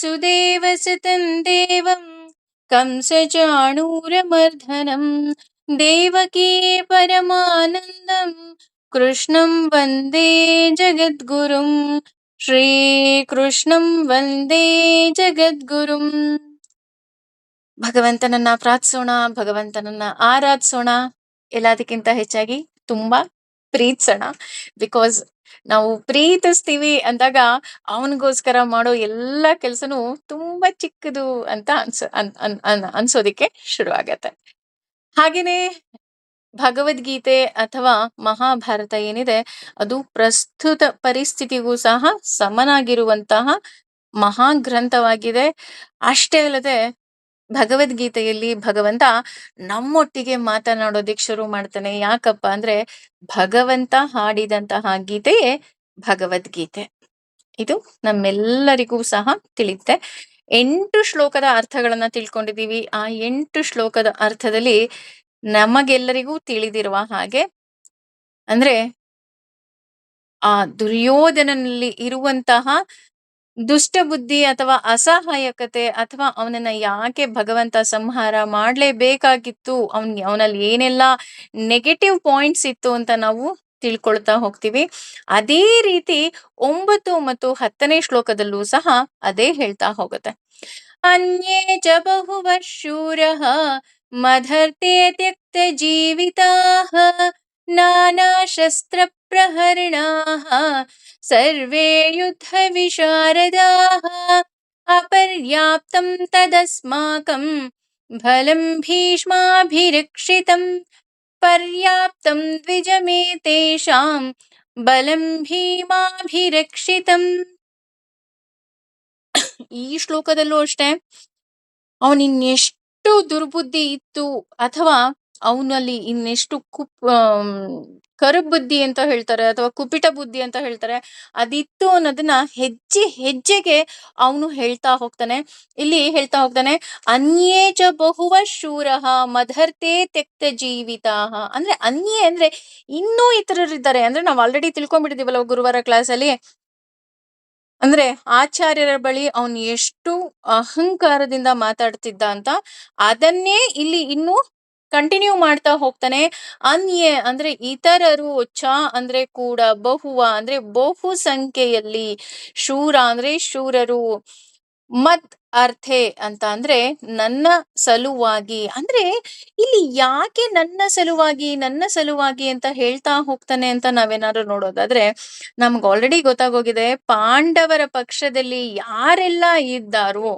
वसुदेवसुतं देवं कंसचाणूरमर्दनं देवकी परमानन्दं कृष्णं वन्दे जगद्गुरुं ಶ್ರೀಕೃಷ್ಣಂ ವಂದೇ ಜಗದ್ಗುರುಂ ಭಗವಂತನನ್ನ ಪ್ರಾರ್ಥಿಸೋಣ ಭಗವಂತನನ್ನ ಆರಾಧಿಸೋಣ ಎಲ್ಲದಕ್ಕಿಂತ ಹೆಚ್ಚಾಗಿ ತುಂಬಾ ಪ್ರೀತಿಸೋಣ ಬಿಕಾಸ್ ನಾವು ಪ್ರೀತಿಸ್ತೀವಿ ಅಂದಾಗ ಅವನಿಗೋಸ್ಕರ ಮಾಡೋ ಎಲ್ಲ ಕೆಲಸನು ತುಂಬಾ ಚಿಕ್ಕದು ಅಂತ ಅನ್ಸ, ಅನ್ ಅನ್ ಅನ್, ಅನ್ಸೋದಿಕ್ಕೆ ಶುರು ಆಗತ್ತೆ ಹಾಗೇನೆ ಭಗವದ್ಗೀತೆ ಅಥವಾ ಮಹಾಭಾರತ ಏನಿದೆ, ಅದು ಪ್ರಸ್ತುತ ಪರಿಸ್ಥಿತಿಗೂ ಸಹ ಸಮನಾಗಿರುವಂತಹ ಮಹಾಗ್ರಂಥವಾಗಿದೆ. ಅಷ್ಟೇ ಅಲ್ಲದೆ ಭಗವದ್ಗೀತೆಯಲ್ಲಿ ಭಗವಂತ ನಮ್ಮೊಟ್ಟಿಗೆ ಮಾತನಾಡೋದಿಕ್ ಶುರು ಮಾಡ್ತಾನೆ. ಯಾಕಪ್ಪ ಅಂದ್ರೆ ಭಗವಂತ ಹಾಡಿದಂತಹ ಗೀತೆಯೇ ಭಗವದ್ಗೀತೆ. ಇದು ನಮ್ಮೆಲ್ಲರಿಗೂ ಸಹ ತಿಳಿಯುತ್ತೆ. ಎಂಟು ಶ್ಲೋಕದ ಅರ್ಥಗಳನ್ನ ತಿಳ್ಕೊಂಡಿದೀವಿ ಆ ಎಂಟು ಶ್ಲೋಕದ ಅರ್ಥದಲ್ಲಿ ನಮಗೆಲ್ಲರಿಗೂ ತಿಳಿದಿರುವ ಹಾಗೆ ಅಂದ್ರೆ ಆ ದುರ್ಯೋಧನನಲ್ಲಿ ಇರುವಂತಹ ದುಷ್ಟ ಬುದ್ಧಿ ಅಥವಾ ಅಸಹಾಯಕತೆ ಅಥವಾ ಅವನನ್ನ ಯಾಕೆ ಭಗವಂತ ಸಂಹಾರ ಮಾಡಲೇಬೇಕಾಗಿತ್ತು? ಅವನ್, ಅವನಲ್ಲಿ ಏನೆಲ್ಲ ನೆಗೆಟಿವ್ ಪಾಯಿಂಟ್ಸ್ ಇತ್ತು ಅಂತ ನಾವು ತಿಳ್ಕೊಳ್ತಾ ಹೋಗ್ತೀವಿ. ಅದೇ ರೀತಿ ಒಂಬತ್ತು ಮತ್ತು ಹತ್ತನೇ ಶ್ಲೋಕದಲ್ಲೂ ಸಹ ಅದೇ ಹೇಳ್ತಾ ಹೋಗುತ್ತೆ. ಅನ್ಯೇ ಚ ಬಹುವ ಶೂರ ಮಧರ್ತೆ ತ್ಯಕ್ತ ಜೀವಿತಾಃ ನಾನಾ ಶಸ್ತ್ರ ಪ್ರಹರಣಾಃ ಸರ್ವೇ ಯುದ್ಧ ವಿಶಾರದಾಃ ಅಪರ್ಯಾಪ್ತಂ ತದಸ್ಮಾಕಂ ಬಲಂ ಭೀಷ್ಮಾಭಿರಕ್ಷಿತಂ ಪರ್ಯಾಪ್ತಂ ದ್ವಿಜಮೇ ತೇಷಾಂ ಬಲಂ ಭೀಮಾಭಿರಕ್ಷಿತಂ ಈ ಶ್ಲೋಕದಲ್ಲೂ ಅಷ್ಟೇ, ಅವನಿನ್ನೆಷ್ಟು ದುರ್ಬುದ್ಧಿ ಇತ್ತು, ಅಥವಾ ಅವನಲ್ಲಿ ಇನ್ನೆಷ್ಟು ಕುಪ್ ಕರುಬುದ್ಧಿ ಅಂತ ಹೇಳ್ತಾರೆ ಅಥವಾ ಕುಪಿಟ ಬುದ್ಧಿ ಅಂತ ಹೇಳ್ತಾರೆ ಅದಿತ್ತು ಅನ್ನೋದನ್ನ ಹೆಜ್ಜೆ, ಹೆಜ್ಜೆಗೆ ಅವನು ಹೇಳ್ತಾ ಹೋಗ್ತಾನೆ. ಇಲ್ಲಿ ಹೇಳ್ತಾ ಹೋಗ್ತಾನೆ ಅನ್ಯೇಜ ಬಹುವ ಶೂರಃ ಮಧರ್ತೆ ತೆಕ್ತ ಜೀವಿತಾಹ ಅಂದ್ರೆ ಅನ್ಯೇ ಅಂದ್ರೆ ಇನ್ನೂ ಇತರರಿದ್ದಾರೆ. ಅಂದ್ರೆ ನಾವು ಆಲ್ರೆಡಿ ತಿಳ್ಕೊಂಡ್ಬಿಟ್ಟಿದೀವಲ್ಲ ಗುರುವಾರ ಕ್ಲಾಸಲ್ಲಿ ಅಂದ್ರೆ ಆಚಾರ್ಯರ ಬಳಿ ಅವನು ಎಷ್ಟು ಅಹಂಕಾರದಿಂದ ಮಾತಾಡ್ತಿದ್ದ ಅಂತ ಅದನ್ನೇ ಇಲ್ಲಿ ಇನ್ನು ಕಂಟಿನ್ಯೂ ಮಾಡ್ತಾ ಹೋಗ್ತಾನೆ. ಅನ್ಯ ಅಂದ್ರೆ ಇತರರು ಚ ಅಂದ್ರೆ ಕೂಡ ಬಹುವ ಅಂದ್ರೆ ಬಹು ಸಂಖ್ಯೆಯಲ್ಲಿ ಶೂರ ಅಂದ್ರೆ ಶೂರರು. ಮತ್ ಅರ್ಥೆ ಅಂತ ಅಂದ್ರೆ ನನ್ನ ಸಲುವಾಗಿ ಅಂದ್ರೆ ಇಲ್ಲಿ ಯಾಕೆ ನನ್ನ ಸಲುವಾಗಿ ನನ್ನ ಸಲುವಾಗಿ ಅಂತ ಹೇಳ್ತಾ ಹೋಗ್ತಾನೆ ಅಂತ ನಾವೇನಾದ್ರು ನೋಡೋದಾದ್ರೆ ನಮ್ಗೆ ಆಲ್ರೆಡಿ ಗೊತ್ತಾಗೋಗಿದೆ ಪಾಂಡವರ ಪಕ್ಷದಲ್ಲಿ ಯಾರೆಲ್ಲ ಇದ್ದಾರೋ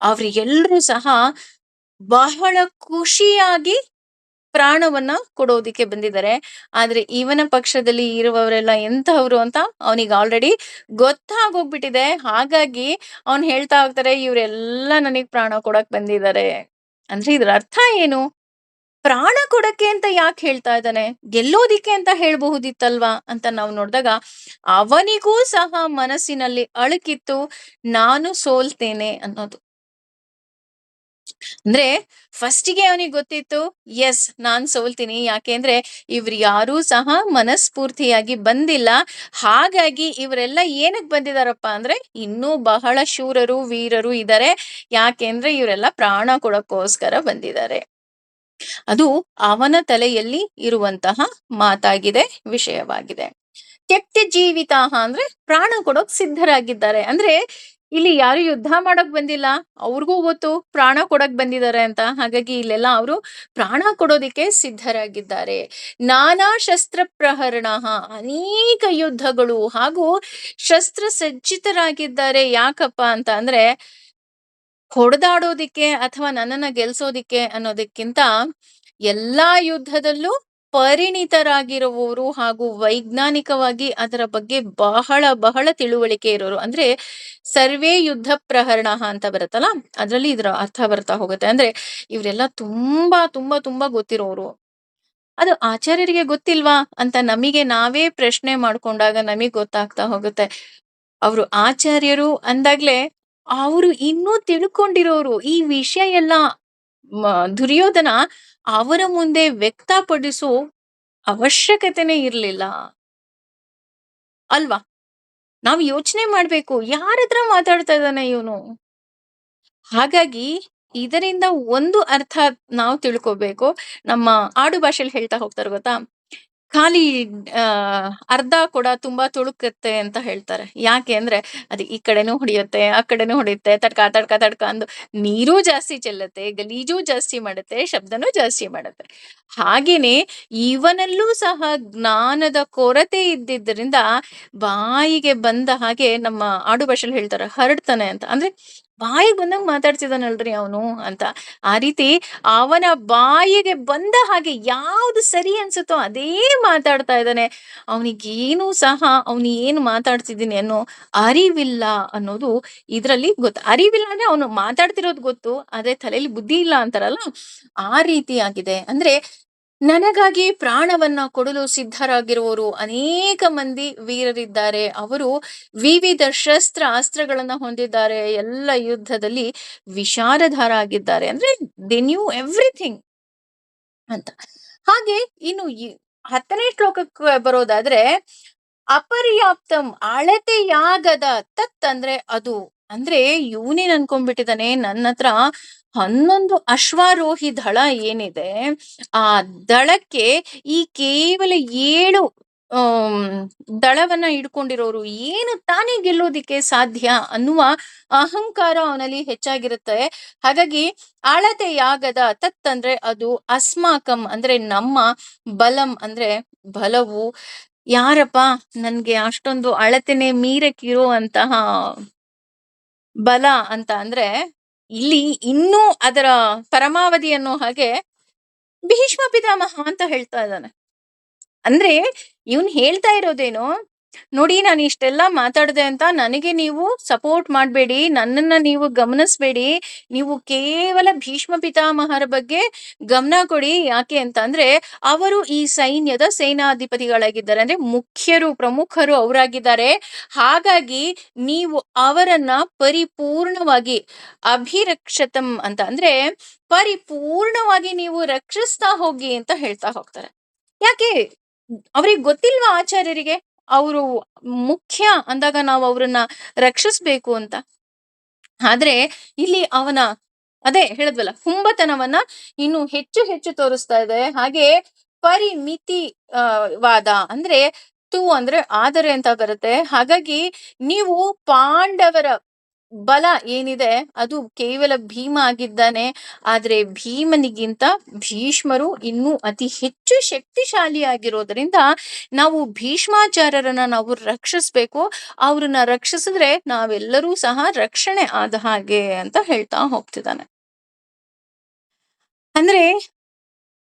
ಅವ್ರಿಗೆಲ್ಲರೂ ಸಹ ಬಹಳ ಖುಷಿಯಾಗಿ ಪ್ರಾಣವನ್ನ ಕೊಡೋದಿಕ್ಕೆ ಬಂದಿದ್ದಾರೆ. ಆದ್ರೆ ಇವನ ಪಕ್ಷದಲ್ಲಿ ಇರುವವರೆಲ್ಲ ಎಂತವ್ರು ಅಂತ ಅವನಿಗೆ ಆಲ್ರೆಡಿ ಗೊತ್ತಾಗೋಗ್ಬಿಟ್ಟಿದೆ. ಹಾಗಾಗಿ ಅವನ್ ಹೇಳ್ತಾ ಹೋಗ್ತಾರೆ, ಇವರೆಲ್ಲ ನನಗ್ ಪ್ರಾಣ ಕೊಡಕ್ ಬಂದಿದ್ದಾರೆ. ಅಂದ್ರೆ ಇದ್ರ ಅರ್ಥ ಏನು? ಪ್ರಾಣ ಕೊಡಕ್ಕೆ ಅಂತ ಯಾಕೆ ಹೇಳ್ತಾ ಇದ್ದಾನೆ? ಗೆಲ್ಲೋದಿಕ್ಕೆ ಅಂತ ಹೇಳ್ಬಹುದಿತ್ತಲ್ವಾ ಅಂತ ನಾವು ನೋಡಿದಾಗ ಅವನಿಗೂ ಸಹ ಮನಸ್ಸಿನಲ್ಲಿ ಅಳುಕಿತ್ತು, ನಾನು ಸೋಲ್ತೇನೆ ಅನ್ನೋದು. ಅಂದ್ರೆ ಫಸ್ಟಿಗೆ ಅವನಿಗೆ ಗೊತ್ತಿತ್ತು ಎಸ್ ನಾನ್ ಸೋಲ್ತೀನಿ. ಯಾಕೆಂದ್ರೆ ಇವ್ರು ಯಾರೂ ಸಹ ಮನಸ್ಫೂರ್ತಿಯಾಗಿ ಬಂದಿಲ್ಲ. ಹಾಗಾಗಿ ಇವರೆಲ್ಲ ಏನಕ್ ಬಂದಿದಾರಪ್ಪ ಅಂದ್ರೆ ಇನ್ನೂ ಬಹಳ ಶೂರರು, ವೀರರು ಇದ್ದಾರೆ ಯಾಕೆಂದ್ರೆ ಇವರೆಲ್ಲ ಪ್ರಾಣ ಕೊಡಕ್ಕೋಸ್ಕರ ಬಂದಿದ್ದಾರೆ ಅದು ಅವನ ತಲೆಯಲ್ಲಿ ಇರುವಂತಹ ಮಾತಾಗಿದೆ, ವಿಷಯವಾಗಿದೆ. ತ್ಯಕ್ತ ಜೀವಿತಾಹ ಅಂದ್ರೆ ಪ್ರಾಣ ಕೊಡೋಕ್ ಸಿದ್ಧರಾಗಿದ್ದಾರೆ. ಅಂದ್ರೆ ಇಲ್ಲಿ ಯಾರು ಯುದ್ಧ ಮಾಡಕ್ ಬಂದಿಲ್ಲ, ಅವ್ರಿಗೂ ಗೊತ್ತು ಪ್ರಾಣ ಕೊಡಕ್ ಬಂದಿದ್ದಾರೆ ಅಂತ. ಹಾಗಾಗಿ ಇಲ್ಲೆಲ್ಲ ಅವರು ಪ್ರಾಣ ಕೊಡೋದಿಕ್ಕೆ ಸಿದ್ಧರಾಗಿದ್ದಾರೆ. ನಾನಾ ಶಸ್ತ್ರ ಪ್ರಹರಣ ಅನೇಕ ಯುದ್ಧಗಳು ಹಾಗೂ ಶಸ್ತ್ರ ಸಜ್ಜಿತರಾಗಿದ್ದಾರೆ ಯಾಕಪ್ಪ ಅಂತ ಅಂದ್ರೆ, ಹೊಡೆದಾಡೋದಿಕ್ಕೆ ಅಥವಾ ನನ್ನನ್ನ ಗೆಲ್ಸೋದಿಕ್ಕೆ ಅನ್ನೋದಕ್ಕಿಂತ ಎಲ್ಲಾ ಯುದ್ಧದಲ್ಲೂ ಪರಿಣಿತರಾಗಿರುವವರು ಹಾಗೂ ವೈಜ್ಞಾನಿಕವಾಗಿ ಅದರ ಬಗ್ಗೆ ಬಹಳ ಬಹಳ ತಿಳುವಳಿಕೆ ಇರೋರು. ಅಂದ್ರೆ ಸರ್ವೇ ಯುದ್ಧ ಪ್ರಹರಣ ಅಂತ ಬರುತ್ತಲ್ಲ, ಅದರಲ್ಲಿ ಇದರ ಅರ್ಥ ಬರ್ತಾ ಹೋಗುತ್ತೆ. ಅಂದ್ರೆ ಇವರೆಲ್ಲ ತುಂಬಾ ತುಂಬಾ ತುಂಬಾ ಗೊತ್ತಿರೋರು. ಅದು ಆಚಾರ್ಯರಿಗೆ ಗೊತ್ತಿಲ್ವಾ ಅಂತ ನಮಗೆ ನಾವೇ ಪ್ರಶ್ನೆ ಮಾಡ್ಕೊಂಡಾಗ ನಮಗೆ ಗೊತ್ತಾಗ್ತಾ ಹೋಗುತ್ತೆ. ಅವರು ಆಚಾರ್ಯರು ಅಂದಾಗ್ಲೆ ಅವರು ಇನ್ನೂ ತಿಳ್ಕೊಂಡಿರೋರು ಈ ವಿಷಯ ಎಲ್ಲ ದುರ್ಯೋಧನ ಅವರ ಮುಂದೆ ವ್ಯಕ್ತಪಡಿಸೋ ಅವಶ್ಯಕತೆನೇ ಇರ್ಲಿಲ್ಲ. ಅಲ್ವಾ? ನಾವು ಯೋಚನೆ ಮಾಡ್ಬೇಕು. ಯಾರತ್ರ ಮಾತಾಡ್ತಾ ಇದ್ದಾನೆ ಇವನು? ಹಾಗಾಗಿ ಇದರಿಂದ ಒಂದು ಅರ್ಥ ನಾವು ತಿಳ್ಕೊಬೇಕು. ನಮ್ಮ ಆಡು ಭಾಷೆಯಲ್ಲಿ ಹೇಳ್ತಾ ಹೋಗ್ತಾರೆ ಗೊತ್ತಾ? ಖಾಲಿ ಅರ್ಧ ಕೂಡ ತುಂಬಾ ತುಳುಕುತ್ತೆ ಅಂತ ಹೇಳ್ತಾರೆ. ಯಾಕೆ ಅಂದ್ರೆ ಅದು ಈ ಕಡೆನೂ ಹೊಡೆಯುತ್ತೆ ಆ ಕಡೆನೂ ಹೊಡೆಯುತ್ತೆ ತಡ್ಕ ತಡ್ಕ ತಡ್ಕ ಅಂದು ನೀರು ಜಾಸ್ತಿ ಚೆಲ್ಲತ್ತೆ, ಗಲೀಜು ಜಾಸ್ತಿ ಮಾಡುತ್ತೆ ಶಬ್ದನೂ ಜಾಸ್ತಿ ಮಾಡುತ್ತೆ. ಹಾಗೇನೇ ಇವನಲ್ಲೂ ಸಹ ಜ್ಞಾನದ ಕೊರತೆ ಇದ್ದಿದ್ದರಿಂದ ಬಾಯಿಗೆ ಬಂದ ಹಾಗೆ ನಮ್ಮ ಆಡು ಭಾಷೆಯಲ್ಲಿ ಹೇಳ್ತಾರೆ ಹರಡ್ತಾನೆ ಅಂತ. ಅಂದ್ರೆ ಬಾಯಿಗೆ ಬಂದಂಗ್ ಮಾತಾಡ್ತಿದ್ದಾನಲ್ರಿ ಅವನು ಅಂತ. ಆ ರೀತಿ ಅವನ ಬಾಯಿಗೆ ಬಂದ ಹಾಗೆ ಯಾವ್ದು ಸರಿ ಅನ್ಸುತ್ತೋ ಅದೇ ಮಾತಾಡ್ತಾ ಇದ್ದಾನೆ. ಅವನಿಗೇನು ಸಹ, ಅವನು ಏನು ಮಾತಾಡ್ತಿದ್ದೀನಿ ಅನ್ನೋ ಅರಿವಿಲ್ಲ ಅನ್ನೋದು ಇದ್ರಲ್ಲಿ ಗೊತ್ತು. ಅರಿವಿಲ್ಲ ಅಂದ್ರೆ ಅವನು ಮಾತಾಡ್ತಿರೋದು ಗೊತ್ತು, ಆದ್ರೆ ತಲೆಯಲ್ಲಿ ಬುದ್ಧಿ ಇಲ್ಲ ಅಂತಾರಲ್ಲ? ಆ ರೀತಿ ಆಗಿದೆ. ಅಂದ್ರೆ ನನಗಾಗಿ ಪ್ರಾಣವನ್ನ ಕೊಡಲು ಸಿದ್ಧರಾಗಿರುವವರು ಅನೇಕ ಮಂದಿ ವೀರರಿದ್ದಾರೆ. ಅವರು ವಿವಿಧ ಶಸ್ತ್ರ ಅಸ್ತ್ರಗಳನ್ನ ಹೊಂದಿದ್ದಾರೆ. ಎಲ್ಲ ಯುದ್ಧದಲ್ಲಿ ವಿಶಾರಧಾರ ಆಗಿದ್ದಾರೆ ಅಂದ್ರೆ ದೆ ನ್ಯೂ ಎವ್ರಿಥಿಂಗ್ ಅಂತ. ಹಾಗೆ ಇನ್ನು ಹತ್ತನೇ ಶ್ಲೋಕಕ್ಕೆ ಬರೋದಾದ್ರೆ, ಅಪರ್ಯಾಪ್ತಂ ಅಳತೆಯಾಗದ ತತ್ ಅಂದ್ರೆ ಅದು. ಅಂದ್ರೆ ಇವನೇನ್ ಅನ್ಕೊಂಡ್ಬಿಟ್ಟಿದಾನೆ ನನ್ನ ಹತ್ರ ಹನ್ನೊಂದು ಅಶ್ವಾರೋಹಿ ದಳ ಏನಿದೆ, ಆ ದಳಕ್ಕೆ ಈ ಕೇವಲ ಏಳು ದಳವನ್ನ ಇಡ್ಕೊಂಡಿರೋರು ಏನು ತಾನೇ ಗೆಲ್ಲೋದಿಕ್ಕೆ ಸಾಧ್ಯ ಅನ್ನುವ ಅಹಂಕಾರ ಅವನಲ್ಲಿ ಹೆಚ್ಚಾಗಿರುತ್ತೆ. ಹಾಗಾಗಿ ಅಳತೆಯಾಗದ ತತ್ ಅಂದ್ರೆ ಅದು ಅಸ್ಮಾಕಂ ಅಂದ್ರೆ ನಮ್ಮ ಬಲಂ ಅಂದ್ರೆ ಬಲವು. ಯಾರಪ್ಪ, ನನ್ಗೆ ಅಷ್ಟೊಂದು ಅಳತೆನೆ ಮೀರಕ್ಕಿರುವಂತಹ ಬಲ ಅಂತ ಅಂದ್ರೆ ಇಲ್ಲಿ ಇನ್ನೂ ಅದರ ಪರಮಾವಧಿ ಅನ್ನೋ ಹಾಗೆ ಭೀಷ್ಮ ಪಿತಾಮಹ ಅಂತ ಹೇಳ್ತಾ ಇದ್ದಾನೆ. ಅಂದ್ರೆ ಇವನ್ ಹೇಳ್ತಾ ಇರೋದೇನು ನೋಡಿ, ನಾನು ಇಷ್ಟೆಲ್ಲ ಮಾತಾಡಿದೆ ಅಂತ ನನಗೆ ನೀವು ಸಪೋರ್ಟ್ ಮಾಡಬೇಡಿ, ನನ್ನನ್ನ ನೀವು ಗಮನಿಸ್ಬೇಡಿ, ನೀವು ಕೇವಲ ಭೀಷ್ಮ ಪಿತಾಮಹರ ಬಗ್ಗೆ ಗಮನ ಕೊಡಿ. ಯಾಕೆ ಅಂತ ಅಂದ್ರೆ ಅವರು ಈ ಸೈನ್ಯದ ಸೇನಾಧಿಪತಿಗಳಾಗಿದ್ದಾರೆ. ಅಂದ್ರೆ ಮುಖ್ಯರು, ಪ್ರಮುಖರು ಅವರಾಗಿದ್ದಾರೆ. ಹಾಗಾಗಿ ನೀವು ಅವರನ್ನ ಪರಿಪೂರ್ಣವಾಗಿ ಅಭಿರಕ್ಷತಂ ಅಂತ ಅಂದ್ರೆ ಪರಿಪೂರ್ಣವಾಗಿ ನೀವು ರಕ್ಷಿಸ್ತಾ ಹೋಗಿ ಅಂತ ಹೇಳ್ತಾ ಹೋಗ್ತಾರೆ. ಯಾಕೆ? ಅವ್ರಿಗೆ ಗೊತ್ತಿಲ್ವಾ ಆಚಾರ್ಯರಿಗೆ? ಅವರು ಮುಖ್ಯ ಅಂದಾಗ ನಾವು ಅವರನ್ನ ರಕ್ಷಿಸ್ಬೇಕು ಅಂತ. ಆದ್ರೆ ಇಲ್ಲಿ ಅವನ, ಅದೇ ಹೇಳದ್ವಲ್ಲ ಹುಂಬತನವನ್ನ ಇನ್ನು ಹೆಚ್ಚು ಹೆಚ್ಚು ತೋರಿಸ್ತಾ ಇದೆ. ಹಾಗೆ ಪರಿಮಿತಿ ವಾದ ಅಂದ್ರೆ ತು ಅಂದ್ರೆ ಆದರೆ ಅಂತ ಬರುತ್ತೆ ಹಾಗಾಗಿ ನೀವು ಪಾಂಡವರ ಬಲ ಏನಿದೆ, ಅದು ಕೇವಲ ಭೀಮ ಆಗಿದ್ದಾನೆ. ಆದ್ರೆ ಭೀಮನಿಗಿಂತ ಭೀಷ್ಮರು ಇನ್ನೂ ಅತಿ ಹೆಚ್ಚು ಶಕ್ತಿಶಾಲಿಯಾಗಿರೋದ್ರಿಂದ ನಾವು ಭೀಷ್ಮಾಚಾರ್ಯರನ್ನ ನಾವು ರಕ್ಷಿಸ್ಬೇಕು. ಅವ್ರನ್ನ ರಕ್ಷಿಸಿದ್ರೆ ನಾವೆಲ್ಲರೂ ಸಹ ರಕ್ಷಣೆ ಆದ ಹಾಗೆ ಅಂತ ಹೇಳ್ತಾ ಹೋಗ್ತಿದ್ದಾನೆ. ಅಂದ್ರೆ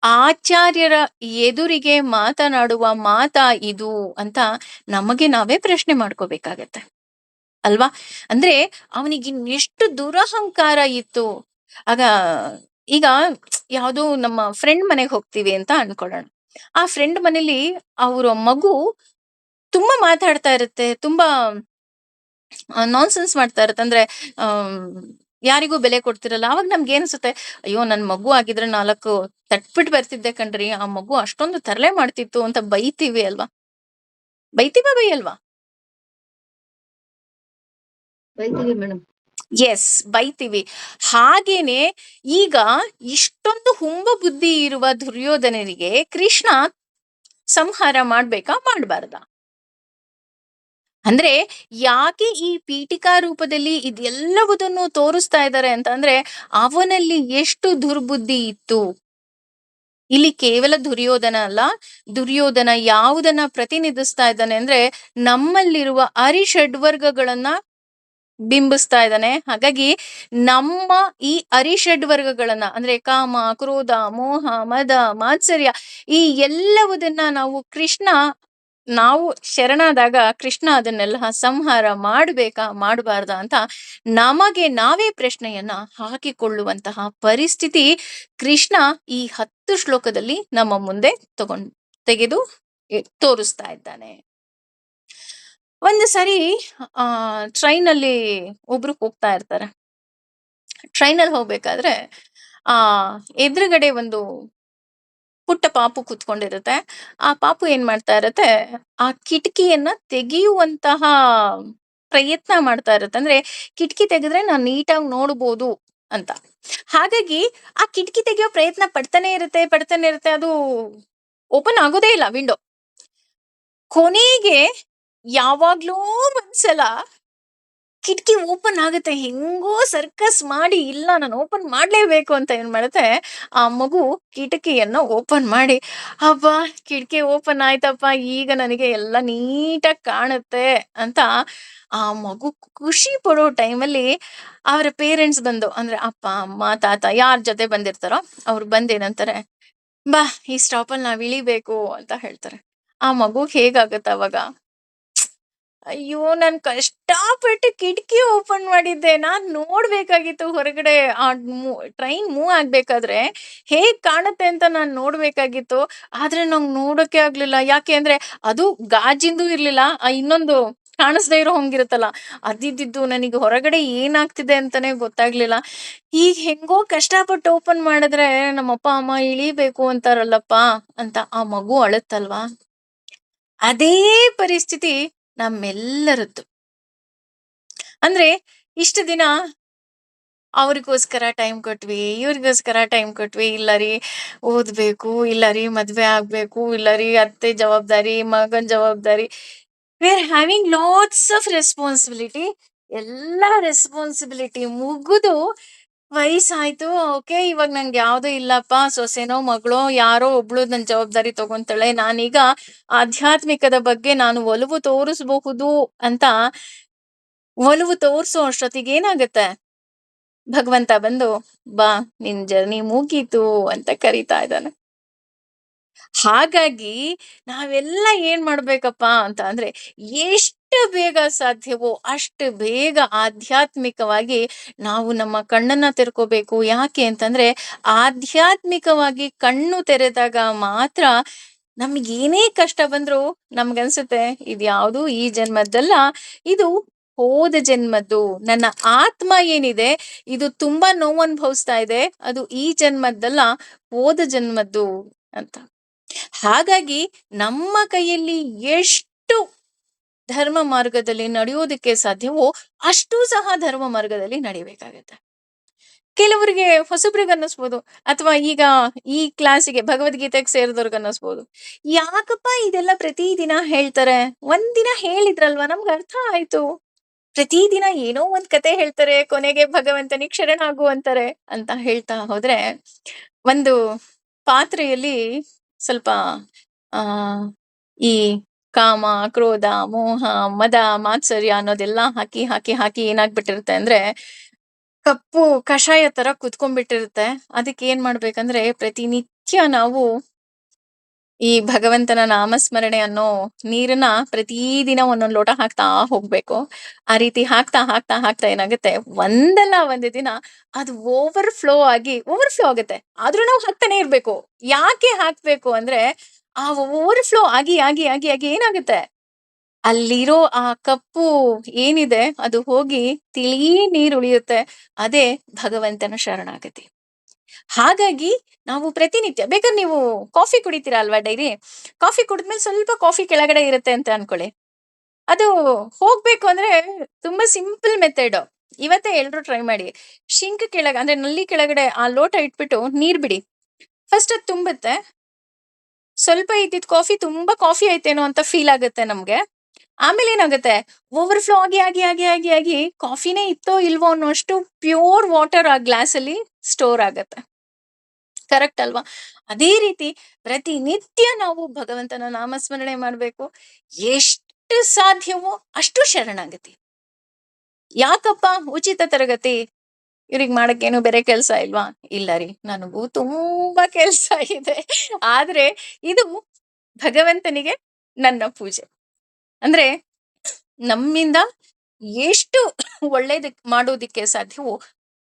ಆಚಾರ್ಯರ ಎದುರಿಗೆ ಮಾತನಾಡುವ ಮಾತಾ ಇದು ಅಂತ ನಮಗೆ ನಾವೇ ಪ್ರಶ್ನೆ ಮಾಡ್ಕೋಬೇಕಾಗತ್ತೆ. ಅಲ್ವಾ? ಅಂದ್ರೆ ಅವನಿಗೆ ಎಷ್ಟು ದುರಹಂಕಾರ ಇತ್ತು. ಆಗ, ಈಗ ಯಾವುದೋ ನಮ್ಮ ಫ್ರೆಂಡ್ ಮನೆಗೆ ಹೋಗ್ತೀವಿ ಅಂತ ಅನ್ಕೊಳ್ಳೋಣ. ಆ ಫ್ರೆಂಡ್ ಮನೇಲಿ ಅವರ ಮಗು ತುಂಬಾ ಮಾತಾಡ್ತಾ ಇರುತ್ತೆ, ತುಂಬಾ ನಾನ್ಸೆನ್ಸ್ ಮಾಡ್ತಾ ಇರುತ್ತೆ. ಅಂದ್ರೆ ಯಾರಿಗೂ ಬೆಲೆ ಕೊಡ್ತಿರಲ್ಲ. ಅವಾಗ ನಮ್ಗೆ ಏನ್ಸುತ್ತೆ, ಅಯ್ಯೋ, ನನ್ ಮಗು ಆಗಿದ್ರೆ ನಾಲ್ಕು ತಟ್ಬಿಟ್ ಬರ್ತಿದ್ದೆ ಕಣ್ರಿ. ಆ ಮಗು ಅಷ್ಟೊಂದು ತರಲೆ ಮಾಡ್ತಿತ್ತು ಅಂತ ಬೈತೀವಿ ಅಲ್ವಾ? ಬೈತೀವ ಬೈಯಲ್ವಾ? ಬೈತೀವಿ ಮೇಡಮ್. ಎಸ್ ಬೈತೀವಿ ಹಾಗೇನೆ ಈಗ ಇಷ್ಟೊಂದು ಹುಂಬ ಬುದ್ಧಿ ಇರುವ ದುರ್ಯೋಧನರಿಗೆ ಕೃಷ್ಣ ಸಂಹಾರ ಮಾಡ್ಬೇಕಾ ಮಾಡಬಾರ್ದ? ಅಂದ್ರೆ ಯಾಕೆ ಈ ಪೀಠಿಕಾ ರೂಪದಲ್ಲಿ ಇದೆಲ್ಲವುದನ್ನು ತೋರಿಸ್ತಾ ಇದ್ದಾರೆ ಅಂತ ಅಂದ್ರೆ ಅವನಲ್ಲಿ ಎಷ್ಟು ದುರ್ಬುದ್ಧಿ ಇತ್ತು? ಇಲ್ಲಿ ಕೇವಲ ದುರ್ಯೋಧನ ಅಲ್ಲ ದುರ್ಯೋಧನ ಯಾವುದನ್ನ ಪ್ರತಿನಿಧಿಸ್ತಾ ಇದ್ದಾನೆ ಅಂದ್ರೆ ನಮ್ಮಲ್ಲಿರುವ ಅರಿಷಡ್ವರ್ಗಗಳನ್ನ ಬಿಂಬಿಸ್ತಾ ಇದ್ದಾನೆ. ಹಾಗಾಗಿ ನಮ್ಮ ಈ ಅರಿಷಡ್ ವರ್ಗಗಳನ್ನ, ಅಂದ್ರೆ ಕಾಮ, ಕ್ರೋಧ, ಮೋಹ, ಮದ, ಮಾತ್ಸರ್ಯ, ಈ ಎಲ್ಲವುದನ್ನ ನಾವು ಕೃಷ್ಣ, ನಾವು ಶರಣಾದಾಗ ಕೃಷ್ಣ ಅದನ್ನೆಲ್ಲ ಸಂಹಾರ ಮಾಡ್ಬೇಕಾ, ಮಾಡಬಾರ್ದ ಅಂತ ನಮಗೆ ನಾವೇ ಪ್ರಶ್ನೆಯನ್ನ ಹಾಕಿಕೊಳ್ಳುವಂತಹ ಪರಿಸ್ಥಿತಿ ಕೃಷ್ಣ ಈ ಹತ್ತು ಶ್ಲೋಕದಲ್ಲಿ ನಮ್ಮ ಮುಂದೆ ತಗೊಂಡ್ ತೆಗೆದು, ತೋರಿಸ್ತಾ ಇದ್ದಾನೆ. ಒಂದು ಸರಿ ಆ ಟ್ರೈನ್ ಅಲ್ಲಿ ಒಬ್ರು ಹೋಗ್ತಾ ಇರ್ತಾರೆ ಟ್ರೈನ್ ಅಲ್ಲಿ ಹೋಗ್ಬೇಕಾದ್ರೆ ಆ ಎದುರುಗಡೆ ಒಂದು ಪುಟ್ಟ ಪಾಪು ಕೂತ್ಕೊಂಡಿರುತ್ತೆ. ಆ ಪಾಪು ಏನ್ ಮಾಡ್ತಾ ಇರತ್ತೆ, ಆ ಕಿಟಕಿಯನ್ನ ತೆಗೆಯುವಂತಹ ಪ್ರಯತ್ನ ಮಾಡ್ತಾ ಇರತ್ತೆ. ಅಂದ್ರೆ ಕಿಟಕಿ ತೆಗೆದ್ರೆ ನಾನು ನೀಟಾಗಿ ನೋಡ್ಬೋದು ಅಂತ. ಹಾಗಾಗಿ ಆ ಕಿಟಕಿ ತೆಗೆಯೋ ಪ್ರಯತ್ನ ಪಡ್ತಾನೆ ಇರುತ್ತೆ, ಪಡ್ತಾನೆ ಇರುತ್ತೆ. ಅದು ಓಪನ್ ಆಗೋದೇ ಇಲ್ಲ ವಿಂಡೋ. ಕೊನೆಗೆ ಯಾವಾಗ್ಲೋ ಒಂದ್ಸಲ ಕಿಟಕಿ ಓಪನ್ ಆಗುತ್ತೆ. ಹೆಂಗೋ ಸರ್ಕಸ್ ಮಾಡಿ ಇಲ್ಲ ನಾನು ಓಪನ್ ಮಾಡಲೇಬೇಕು ಅಂತ ಏನ್ ಮಾಡುತ್ತೆ, ಆ ಮಗು ಕಿಟಕಿಯನ್ನು ಓಪನ್ ಮಾಡಿ, "ಅಬ್ಬಾ! ಕಿಟಕಿ ಓಪನ್ ಆಯ್ತಪ್ಪ. ಈಗ ನನಗೆ ಎಲ್ಲ ನೀಟಾಗಿ ಕಾಣುತ್ತೆ" ಅಂತ ಆ ಮಗು ಖುಷಿ ಪಡೋ ಟೈಮಲ್ಲಿ ಅವರ ಪೇರೆಂಟ್ಸ್ ಬಂದು ಅಂದ್ರೆ ಅಪ್ಪ, ಅಮ್ಮ, ತಾತ ಯಾರ ಜೊತೆ ಬಂದಿರ್ತಾರೋ ಅವ್ರು ಬಂದೇನಂತಾರೆ "ಬಾ ಈ ಸ್ಟಾಪಲ್ಲಿ ನಾವು ಇಳಿಬೇಕು" ಅಂತ ಹೇಳ್ತಾರೆ. ಆ ಮಗು ಹೇಗಾಗುತ್ತೆ ಅವಾಗ? ಅಯ್ಯೋ! ನಾನ್ ಕಷ್ಟಪಟ್ಟು ಕಿಟಕಿ ಓಪನ್ ಮಾಡಿದ್ದೆ. ನಾನ್ ನೋಡ್ಬೇಕಾಗಿತ್ತು ಹೊರಗಡೆ ಆ ಟ್ರೈನ್ ಮೂವ್ ಆಗ್ಬೇಕಾದ್ರೆ ಹೇಗ್ ಕಾಣುತ್ತೆ ಅಂತ ನಾನ್ ನೋಡ್ಬೇಕಾಗಿತ್ತು. ಆದ್ರೆ ನಂಗ್ ನೋಡೋಕೆ ಆಗ್ಲಿಲ್ಲ. ಯಾಕೆ ಅಂದ್ರೆ ಅದು ಗಾಜಿಂದು ಇರ್ಲಿಲ್ಲ. ಆ ಇನ್ನೊಂದು ಕಾಣಿಸ್ದೇ ಇರೋ ಹಂಗಿರುತ್ತಲ್ಲ, ಅದಿದ್ದಿದ್ದು ನನಗೆ ಹೊರಗಡೆ ಏನಾಗ್ತಿದೆ ಅಂತಾನೆ ಗೊತ್ತಾಗ್ಲಿಲ್ಲ. ಈಗ ಹೆಂಗೋ ಕಷ್ಟಪಟ್ಟು ಓಪನ್ ಮಾಡಿದ್ರೆ ನಮ್ಮಪ್ಪ, ಅಮ್ಮ ಇಳಿಬೇಕು ಅಂತಾರಲ್ಲಪ್ಪ ಅಂತ ಆ ಮಗು ಅಳುತ್ತಲ್ವಾ? ಅದೇ ಪರಿಸ್ಥಿತಿ ನಮ್ಮೆಲ್ಲರದ್ದು. ಅಂದ್ರೆ ಇಷ್ಟು ದಿನ ಅವ್ರಿಗೋಸ್ಕರ ಟೈಮ್ ಕೊಟ್ವಿ, ಇವ್ರಿಗೋಸ್ಕರ ಟೈಮ್ ಕೊಟ್ವಿ. ಇಲ್ಲ ರೀ ಓದ್ಬೇಕು, ಇಲ್ಲ ರೀ ಮದ್ವೆ ಆಗ್ಬೇಕು, ಇಲ್ಲ ರೀ ಅತ್ತೆ ಜವಾಬ್ದಾರಿ, ಮಗನ್ ಜವಾಬ್ದಾರಿ. We are having lots of responsibility. ಎಲ್ಲ ರೆಸ್ಪಾನ್ಸಿಬಿಲಿಟಿ ಮುಗಿದು ವಯಸ್ಸಾಯ್ತು. ಓಕೆ ಇವಾಗ ನಂಗೆ ಯಾವುದು ಇಲ್ಲಪ್ಪ. ಸೊಸೆನೋ, ಮಗಳೋ ಯಾರೋ ಒಬ್ಳು ನನ್ ಜವಾಬ್ದಾರಿ ತಗೊಂತಾಳೆ. ನಾನೀಗ ಆಧ್ಯಾತ್ಮಿಕದ ಬಗ್ಗೆ ನಾನು ಒಲವು ತೋರಿಸಬಹುದು ಅಂತ ಒಲವು ತೋರಿಸೋ ಅಷ್ಟೊತ್ತಿಗೆ ಏನಾಗತ್ತೆ? ಭಗವಂತ ಬಂದು, "ಬಾ ನಿನ್ ಜರ್ನಿ ಮುಗೀತು" ಅಂತ ಕರೀತಾ ಇದ್ದಾನೆ. ಹಾಗಾಗಿ ನಾವೆಲ್ಲ ಏನ್ ಮಾಡ್ಬೇಕಪ್ಪ ಅಂತ ಅಂದ್ರೆ ಎಷ್ಟು ಬೇಗ ಸಾಧ್ಯವೋ, ಅಷ್ಟು ಬೇಗ ಆಧ್ಯಾತ್ಮಿಕವಾಗಿ ನಾವು ನಮ್ಮ ಕಣ್ಣನ್ನ ತೆರ್ಕೋಬೇಕು. ಯಾಕೆ ಅಂತಂದ್ರೆ, ಆಧ್ಯಾತ್ಮಿಕವಾಗಿ ಕಣ್ಣು ತೆರೆದಾಗ ಮಾತ್ರ ನಮ್ಗ್ ಏನೇ ಕಷ್ಟ ಬಂದ್ರು ನಮ್ಗನ್ಸುತ್ತೆ ಯಾವುದು ಈ ಜನ್ಮದ್ದಲ್ಲ. ಇದು ಹೋದ ಜನ್ಮದ್ದು. ನನ್ನ ಆತ್ಮ ಏನಿದೆ, ಇದು ತುಂಬಾ ನೋವನುಭವಿಸ್ತಾ ಇದೆ. ಅದು ಈ ಜನ್ಮದ್ದಲ್ಲ, ಹೋದ ಜನ್ಮದ್ದು ಅಂತ. ಹಾಗಾಗಿ ನಮ್ಮ ಕೈಯಲ್ಲಿ ಎಷ್ಟು ಧರ್ಮ ಮಾರ್ಗದಲ್ಲಿ ನಡೆಯೋದಕ್ಕೆ ಸಾಧ್ಯವೋ ಅಷ್ಟೂ ಸಹ ಧರ್ಮ ಮಾರ್ಗದಲ್ಲಿ ನಡಿಬೇಕಾಗತ್ತೆ. ಕೆಲವರಿಗೆ ಹೊಸಬ್ರಿಗೆ ಅನ್ನಿಸ್ಬೋದು ಅಥವಾ ಈಗ ಈ ಕ್ಲಾಸಿಗೆ ಭಗವದ್ಗೀತೆಗೆ ಸೇರಿದವ್ರಿಗೆ ಅನ್ನಿಸ್ಬೋದು. ಯಾಕಪ್ಪ ಇದೆಲ್ಲ ಪ್ರತಿದಿನ ಹೇಳ್ತಾರೆ? ಒಂದಿನ ಹೇಳಿದ್ರಲ್ವಾ ನಮ್ಗೆ ಅರ್ಥ ಆಯ್ತು. ಪ್ರತಿದಿನ ಏನೋ ಒಂದ್ ಕತೆ ಹೇಳ್ತಾರೆ. ಕೊನೆಗೆ ಭಗವಂತನಿಗೆ ಶರಣಾಗು ಅಂತಾರೆ ಅಂತ ಹೇಳ್ತಾ ಹೋದ್ರೆ ಒಂದು ಪಾತ್ರೆಯಲ್ಲಿ ಸ್ವಲ್ಪ, ಆ, ಈ ಕಾಮ, ಕ್ರೋಧ, ಮೋಹ, ಮದ, ಮಾತ್ಸರ್ಯ ಅನ್ನೋದೆಲ್ಲ ಹಾಕಿ, ಹಾಕಿ, ಹಾಕಿ ಏನಾಗ್ಬಿಟ್ಟಿರುತ್ತೆ ಅಂದ್ರೆ ಕಪ್ಪು ಕಷಾಯ ತರ ಕುತ್ಕೊಂಡ್ಬಿಟ್ಟಿರುತ್ತೆ. ಅದಕ್ಕೆ ಏನ್ ಮಾಡ್ಬೇಕಂದ್ರೆ ಪ್ರತಿನಿತ್ಯ ನಾವು ಈ ಭಗವಂತನ ನಾಮಸ್ಮರಣೆ ಅನ್ನೋ ನೀರನ್ನ ಪ್ರತಿದಿನ ಒಂದೊಂದ್ ಲೋಟ ಹಾಕ್ತಾ ಹೋಗ್ಬೇಕು. ಆ ರೀತಿ ಹಾಕ್ತಾ, ಹಾಕ್ತಾ, ಹಾಕ್ತಾ ಏನಾಗುತ್ತೆ ಒಂದಲ್ಲ ಒಂದು ದಿನ ಅದು ಓವರ್ ಫ್ಲೋ ಆಗಿ ಓವರ್ ಫ್ಲೋ ಆಗುತ್ತೆ. ಆದ್ರೂ ನಾವು ಹಾಕ್ತಾನೆ ಇರ್ಬೇಕು. ಯಾಕೆ ಹಾಕ್ಬೇಕು ಅಂದ್ರೆ ಆ ಓವರ್ ಫ್ಲೋ ಆಗಿ, ಆಗಿ, ಆಗಿ, ಆಗಿ ಏನಾಗುತ್ತೆ ಅಲ್ಲಿರೋ ಆ ಕಪ್ಪು ಏನಿದೆ ಅದು ಹೋಗಿ ತಿಳಿ ನೀರು ಉಳಿಯುತ್ತೆ. ಅದೇ ಭಗವಂತನ ಶರಣಾಗತಿ. ಹಾಗಾಗಿ ನಾವು ಪ್ರತಿನಿತ್ಯ ಬೇಕಾದ್ರೆ ನೀವು ಕಾಫಿ ಕುಡಿತೀರಾ ಅಲ್ವಾ ಡೈರಿ ಕಾಫಿ ಕುಡಿದ್ಮೇಲೆ ಸ್ವಲ್ಪ ಕಾಫಿ ಕೆಳಗಡೆ ಇರುತ್ತೆ ಅಂತ ಅನ್ಕೊಳ್ಳಿ. ಅದು ಹೋಗ್ಬೇಕು ಅಂದ್ರೆ ತುಂಬಾ ಸಿಂಪಲ್ ಮೆಥಡ್. ಇವತ್ತೇ ಎಲ್ರು ಟ್ರೈ ಮಾಡಿ. ಶಿಂಕ್ ಕೆಳಗೆ ಅಂದ್ರೆ ನಲ್ಲಿ ಕೆಳಗಡೆ ಆ ಲೋಟ ಇಟ್ಬಿಟ್ಟು ನೀರ್ ಬಿಡಿ. ಫಸ್ಟ್ ಅದು ತುಂಬುತ್ತೆ. ಸ್ವಲ್ಪ ಇದ್ದಿದ್ ಕಾಫಿ ತುಂಬಾ ಕಾಫಿ ಐತೇನೋ ಅಂತ ಫೀಲ್ ಆಗುತ್ತೆ ನಮ್ಗೆ. ಆಮೇಲೆ ಏನಾಗುತ್ತೆ ಓವರ್ ಫ್ಲೋ ಆಗಿ, ಆಗಿ, ಆಗಿ, ಆಗಿ, ಆಗಿ ಕಾಫಿನೇ ಇತ್ತೋ ಇಲ್ವೋ ಅನ್ನೋಷ್ಟು ಪ್ಯೂರ್ ವಾಟರ್ ಆ ಗ್ಲಾಸ್ ಅಲ್ಲಿ ಸ್ಟೋರ್ ಆಗತ್ತೆ. ಕರೆಕ್ಟ್ ಅಲ್ವಾ? ಅದೇ ರೀತಿ ಪ್ರತಿನಿತ್ಯ ನಾವು ಭಗವಂತನ ನಾಮಸ್ಮರಣೆ ಮಾಡಬೇಕು ಎಷ್ಟು ಸಾಧ್ಯವೋ ಅಷ್ಟು ಶರಣಾಗತಿ. ಯಾಕಪ್ಪ ಉಚಿತ ತರಗತಿ? ಇವ್ರಿಗ್ ಮಾಡಕ್ಕೇನು ಬೇರೆ ಕೆಲ್ಸ ಇಲ್ವಾ? ಇಲ್ಲ ರೀ, ನನಗೂ ತುಂಬಾ ಕೆಲ್ಸ ಇದೆ. ಆದ್ರೆ ಇದು ಭಗವಂತನಿಗೆ ನನ್ನ ಪೂಜೆ. ಅಂದ್ರೆ ನಮ್ಮಿಂದ ಎಷ್ಟು ಒಳ್ಳೇದ್ ಮಾಡೋದಿಕ್ಕೆ ಸಾಧ್ಯವೋ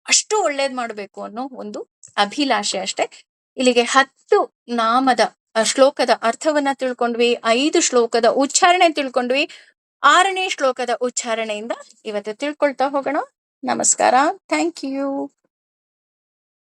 ಅಷ್ಟು ಒಳ್ಳೇದ್ ಮಾಡ್ಬೇಕು ಅನ್ನೋ ಒಂದು ಅಭಿಲಾಷೆ ಅಷ್ಟೇ. ಇಲ್ಲಿಗೆ 10 ನಾಮದ ಶ್ಲೋಕದ ಅರ್ಥವನ್ನ ತಿಳ್ಕೊಂಡ್ವಿ. ಐದು ಶ್ಲೋಕದ ಉಚ್ಚಾರಣೆ ತಿಳ್ಕೊಂಡ್ವಿ. ಆರನೇ ಶ್ಲೋಕದ ಉಚ್ಚಾರಣೆಯಿಂದ ಇವತ್ತು ತಿಳ್ಕೊಳ್ತಾ ಹೋಗೋಣ. ನಮಸ್ಕಾರ. Thank you.